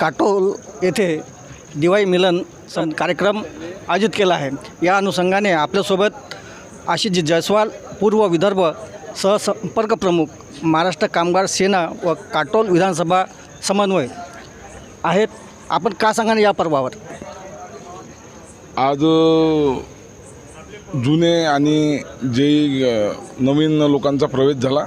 काटोल येथे दिवाळी मिलन सं कार्यक्रम आयोजित केला आहे. या अनुषंगाने आपल्यासोबत आशिष जयस्वाल पूर्व विदर्भ सहसंपर्क प्रमुख महाराष्ट्र कामगार सेना व काटोल विधानसभा समन्वय आहेत. आपण का सांगा या पर्वावर? आज जुने आणि जे नवीन लोकांचा प्रवेश झाला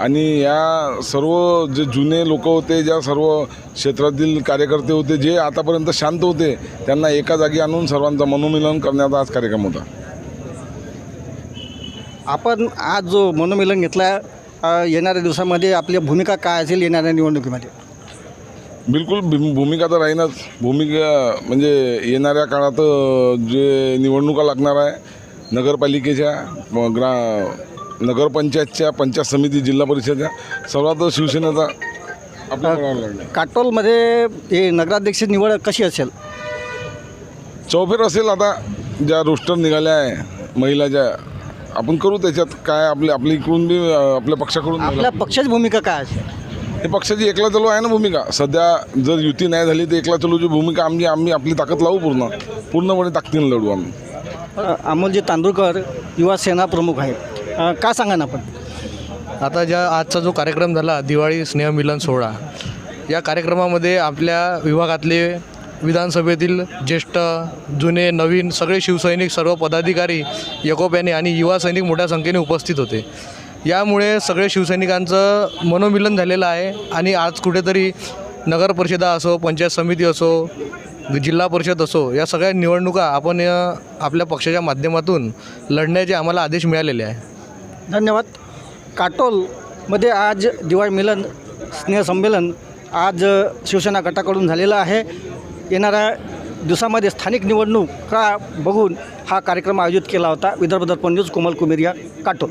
आणि या सर्व जे जुने लोक होते ज्या सर्व क्षेत्रातील कार्यकर्ते होते जे आतापर्यंत शांत होते त्यांना एका जागी आणून सर्वांचा मनोमिलन करण्याचा आज कार्यक्रम होता. आपण आज जो मनोमिलन घेतला येणाऱ्या दिवसामध्ये आपली भूमिका काय असेल येणाऱ्या निवडणुकीमध्ये? बिलकुल भूम- भूमिका तर राहीनच भूमिका म्हणजे येणाऱ्या काळात जे निवडणुका लागणार आहे नगरपालिकेच्या ग्रा नगरपंचायतच्या पंचायत समिती जिल्हा परिषदच्या सर्वात शिवसेनेचा काटोलमध्ये हे नगराध्यक्ष निवड कशी असेल? चौफेर असेल आता ज्या रोस्टर निघाल्या आहे महिलाच्या आपण करू त्याच्यात काय आपले आपल्या इकडून बी अ, आपल्या पक्षाकडून आपल्या पक्षाची भूमिका काय असेल? हे पक्षाची एकला चलो आहे ना भूमिका. सध्या जर युती नाही झाली तर एकला चलोची भूमिका आम्ही आम्ही आपली ताकद लावू पूर्ण. पूर्णपणे ताकदीनं लढू आम्ही. अ, अमोलजी तांदूळकर युवा सेना प्रमुख आहेत. अ, का सांगा ना आपण? आता ज्या आजचा जो कार्यक्रम झाला दिवाळी स्नेहमिलन सोहळा या कार्यक्रमामध्ये आपल्या विभागातले विधानसभेतील ज्येष्ठ जुने नवीन सगळे शिवसैनिक सर्व पदाधिकारी एकोप्याने आणि युवा सैनिक मोठ्या संख्येने उपस्थित होते. यामुळे सगळे शिवसैनिकांचं मनोमिलन झालेलं आहे आणि आज कुठेतरी नगर परिषदा असो पंचायत समिती असो जिल्हा परिषद असो या सगळ्या निवडणुका आपण अ, आपल्या पक्षाच्या माध्यमातून लढण्याचे आम्हाला आदेश मिळालेले आहे. धन्यवाद. काटोलमध्ये आज दिवाळी मिलन स्नेहसंमेलन आज शिवसेना गटाकडून झालेलं आहे. येणाऱ्या दिवसामध्ये स्थानिक निवडणूक का बघून हा कार्यक्रम आयोजित केला होता. विदर्भ दर्पण न्यूज कोमल कुमेरिया काटोल.